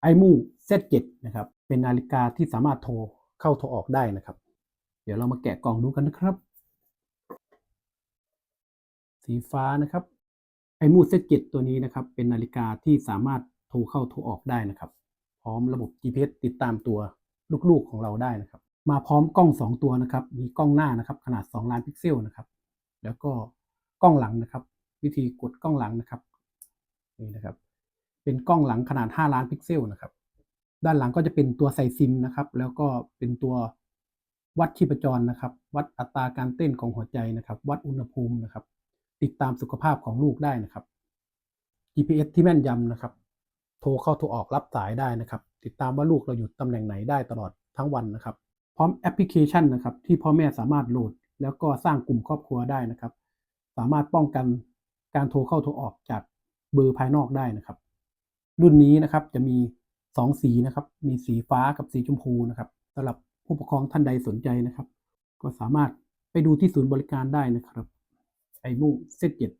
ไอมูเซตเจ็ดนะครับ เป็นนาฬิกาที่สามารถโทรเข้าโทรออกได้นะครับ เดี๋ยวเรามาแกะกล่องดูกันนะครับ สีฟ้านะครับไอมูเซตเจ็ดตัวนี้นะครับ เป็นนาฬิกาที่สามารถโทรเข้าโทรออกได้นะครับ พร้อมระบบ GPS ติดตามตัวลูกๆของเราได้นะครับ มาพร้อมกล้อง 2 ตัวนะครับ มีกล้องหน้านะครับ ขนาด 2 ล้านพิกเซลนะครับ แล้วก็กล้องหลังนะครับ วิธีกดกล้องหลังนะครับ นี่นะครับ เป็นกล้องหลังขนาด 5 ล้านพิกเซลนะครับ ด้านหลังก็จะเป็นตัวใส่ซิมนะครับ แล้วก็เป็นตัววัดชีพจรนะครับ วัดอัตราการเต้นของหัวใจนะครับ วัดอุณหภูมินะครับ ติดตามสุขภาพของลูกได้นะครับ GPS ที่แม่นยำนะครับ โทรเข้าโทรออกรับสายได้นะครับ ติดตามว่าลูกเราอยู่ตำแหน่งไหนได้ตลอดทั้งวันนะครับ พร้อมแอปพลิเคชันนะครับ ที่พ่อแม่สามารถโหลด แล้วก็สร้างกลุ่มครอบครัวได้นะครับ สามารถป้องกันการโทรเข้าโทรออกจากเบอร์ภายนอกได้นะครับ รุ่นนี้นะครับจะมี 2 สีนะครับ มีสีฟ้ากับสีชมพูนะครับสำหรับผู้ปกครองท่านใดสนใจนะครับ ก็สามารถไปดูที่ศูนย์บริการได้นะครับ ไอมูเซตเจ็ด